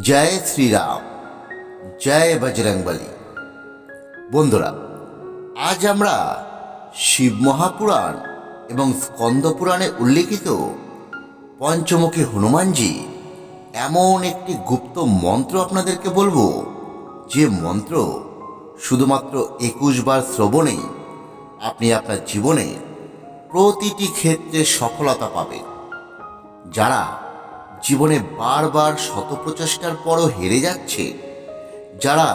জয় শ্রীরাম, জয় বজরংবলী। বন্ধুরা, আজ আমরা শিব মহাপুরাণ এবং স্কন্দ পুরাণে উল্লেখিত পঞ্চমুখী হনুমানজি এমন একটি গুপ্ত মন্ত্র আপনাদেরকে বলব, যে মন্ত্র শুধুমাত্র একুশ বার শ্রবণেই আপনি আপনার জীবনে প্রতিটি ক্ষেত্রে সফলতা পাবেন। যারা জীবনে বারবার শত প্রচেষ্টার পরও হেরে যাচ্ছে, যারা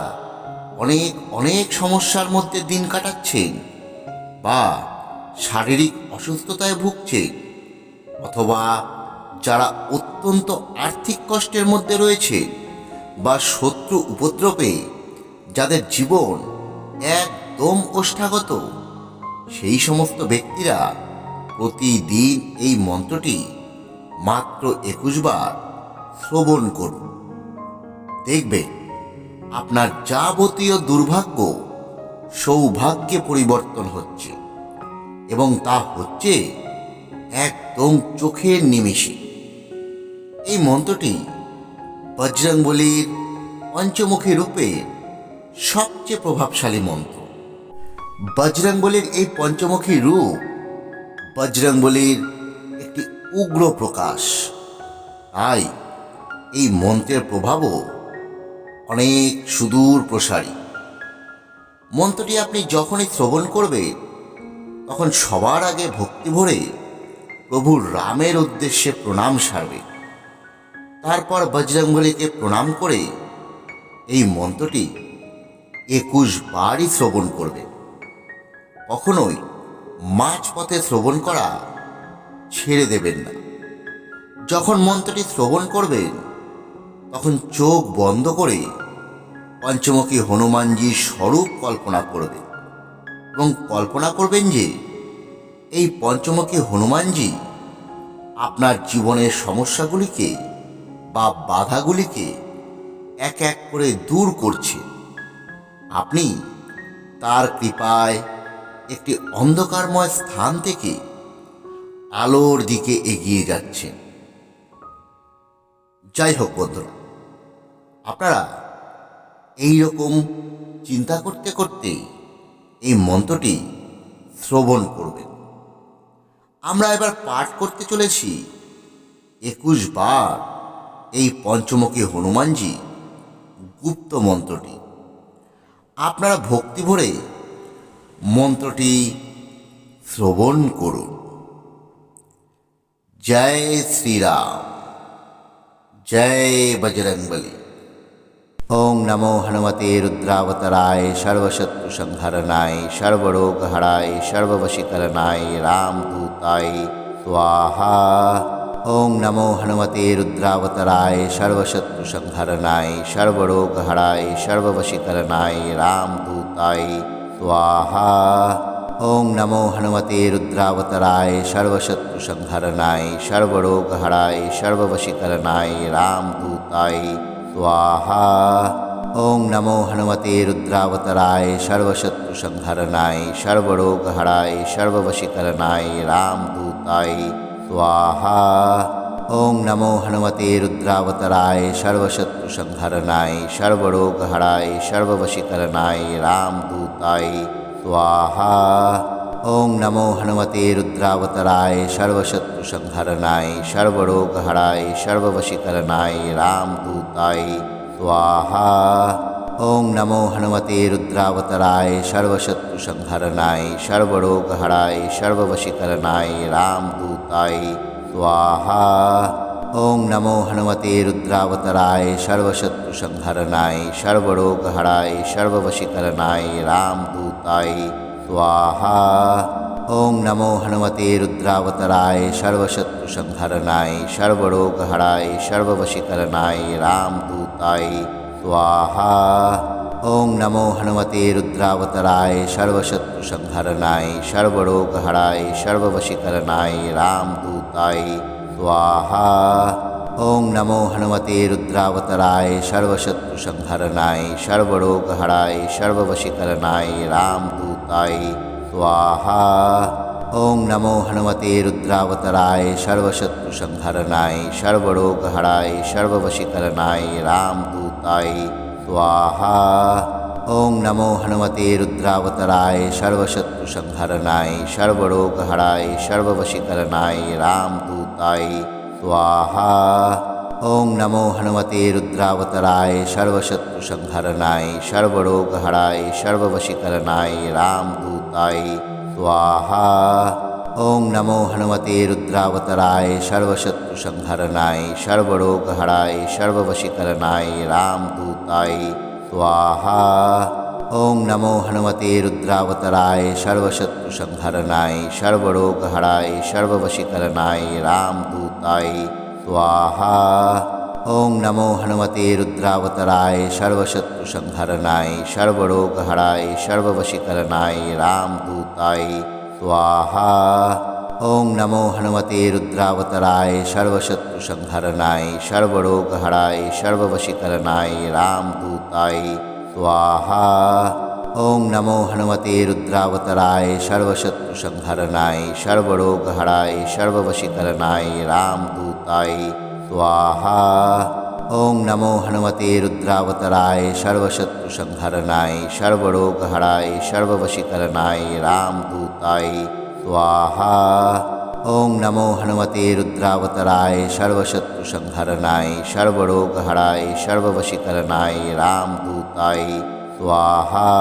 অনেক অনেক সমস্যার মধ্যে দিন কাটাচ্ছেন বা শারীরিক অসুস্থতায় ভুগছে অথবা যারা অত্যন্ত আর্থিক কষ্টের মধ্যে রয়েছে বা শত্রু উপদ্রবে যাদের জীবন একদম ওষ্ঠাগত, সেই সমস্ত ব্যক্তিরা প্রতিদিন এই মন্ত্রটি মাত্র একুশ বার শ্রবণ করুন। দেখবেন আপনার যাবতীয় দুর্ভাগ্য সৌভাগ্যে পরিবর্তন হচ্ছে এবং তা হচ্ছে একদম চোখের নিমিষে। এই মন্ত্রটি বজরংবলীর পঞ্চমুখী রূপে সবচেয়ে প্রভাবশালী মন্ত্র। বজরংবলীর এই পঞ্চমুখী রূপ বজরংবলীর উগ্র প্রকাশ। তাই এই মন্ত্রের প্রভাবও অনেক সুদূর প্রসারী। মন্ত্রটি আপনি যখনই শ্রবণ করবেন তখন সবার আগে ভক্তি ভরে প্রভু রামের উদ্দেশ্যে প্রণাম সারবে। তারপর বজরংবলীকে প্রণাম করে এই মন্ত্রটি একুশ বারই শ্রবণ করবে। কখনোই মাঝপথে শ্রবণ করা ছেড়ে দেবেন না। যখন মন্ত্রটি শ্রবণ করবেন, তখন চোখ বন্ধ করে পঞ্চমুখী হনুমানজির স্বরূপ কল্পনা করবেন এবং কল্পনা করবেন যে, এই পঞ্চমুখী হনুমানজি আপনার জীবনের সমস্যাগুলিকে বা বাধাগুলিকে এক এক করে দূর করছে। আপনি তার কৃপায় একটি অন্ধকারময় স্থান থেকে আলোর দিকে এগিয়ে যাচ্ছেন। যাই হোক বন্ধুরা, আপনারা এই রকম চিন্তা করতে করতে এই মন্ত্রটি শ্রবণ করবেন। আমরা এবার পাঠ করতে চলেছি একুশ বার এই পঞ্চমুখী হনুমানজি গুপ্ত মন্ত্রটি। আপনারা ভক্তি ভরে মন্ত্রটি শ্রবণ করুন। জয় শ্রীরাম, জয় বজরংবলী। ওং নমো হনুমতে রুদ্রাবতরায় সর্বশত্রু সংহরণায় সর্বরোগহরায় সর্ববশীকরণায় রামদূতায় স্বাহা। ওং নমো হনুমতে রুদ্রাবতরায় সর্বশত্রু সংহরণায় সর্বরোগহরায় সর্ববশীকরণায় রামদূতায় স্বাহা। ওং নমো হনুমতে রুদ্রাবতরায় সর্বশত্রু সংহরণায় সর্বরোগহরায়, সর্ববশীকরণায়, রামদূতায় স্বাহা। ওং নমো হনুমতে রুদ্রাবতরায় সর্বশত্রু সংহরণায় সর্বরোগহরায়, সর্ববশীকরণায়, রামদূতায় স্বাহা। ওং নমো হনুমতে রুদ্রাবতরায় সর্বশত্রু সংহরণায় সর্বরোগহরায়, সর্ববশীকরণায়, রামদূতায় নমো হনুমতে রুদ্রাবতরায় সর্বশত্রু সংহরণায় সর্বরোগহরায় সর্ববশীকরণায় রামদূতায় স্বাহা ওং নমো হনুমতে রুদ্রাবতরায় সর্বশত্রু সংহরণায় সর্বরোগহরায় সর্ববশীকরণায় রামদূতায় স্বাহা ওং নমো হনুমতে রুদ্রাবতরায় সর্বশত্রু সংহরণায় সর্বরোগহরায় সর্ববশীকরণায় রামদূতায় স্বাহা। ওং নমো হনুমতে রুদ্রাবতরায় সর্বশত্রু সংহরণায় সর্বরোগহরায় সর্ববশীকরণায় রামদূতায় স্বাহা। ওং নমো হনুমতে রুদ্রাবতরায় সর্বশত্রু সংহরণায় সর্বরোগহরায় সর্ববশীকরণায় রামদূতায় স্বাহা ওং নমো হনুমতে রুদ্রাবতরায় সর্বশত্রু সংহরণায় সর্বরোগহরায় সর্ববশীকরণায় রামদূতায় স্বাহা ওং নমো হনুমতে রুদ্রাবতরায় সর্বশত্রুসংহরণায় সর্বরোগহরায় সর্ববশীকরণায় রামদূতায় স্বাহা ওং নমো হনুমতে রুদ্রাবতরায় সর্বশত্রুসংহরণায় সর্বরোগহরায় সর্ববশীকরণায় রামদূতায় স্বাহা ওং নমো হনুমতে রুদ্রাবতরায় সর্বশত্রুসংহরণায় সর্বরোগহরায় সর্ববশীকরণায় রামদূতায় স্বাহা ওং নমো হনুমতে রুদ্রাবতরায় সর্বশত্রুসংহরণায় সর্বরোগহরায় সর্ববশীকরণায় স্বাহা ওং নমো হনুমতে রুদ্রাবতরায় সর্বশত্রুসংহরণায় সর্বরোগহরায় সর্ববশীকরণায় রামদূতায় স্বাহা ওং নমো হনুমতে রুদ্রাবতরায় সর্বশত্রুসংহরণায় সর্বরোগহরায় সর্ববশীকরণায় রামদূতায় স্বাহা ওং নমো হনুমতে রুদ্রাবতরায় সর্বশত্রুসংহরণায় সর্বরোগহরায়, সর্ববশীকরণায়, রামদূতায় স্বাহা। ওং নমো হনুমতে রুদ্রাবতরায় সর্বশত্রুসংহরণায় সর্বরোগহরায়, সর্ববশীকরণায়, রামদূতায় স্বাহা। ওং নমো হনুমতে রুদ্রাবতরায় সর্বশত্রুসংহরণায় সর্বরোগহরায়, সর্ববশীকরণায়, রামদূতায় স্বাহা ওং নমো হনুমতে রুদ্রাবতরায় সর্বশত্রুসংহরণায় সর্বরোগহরায় সর্ববশীকরণায় রামদূতায় স্বাহা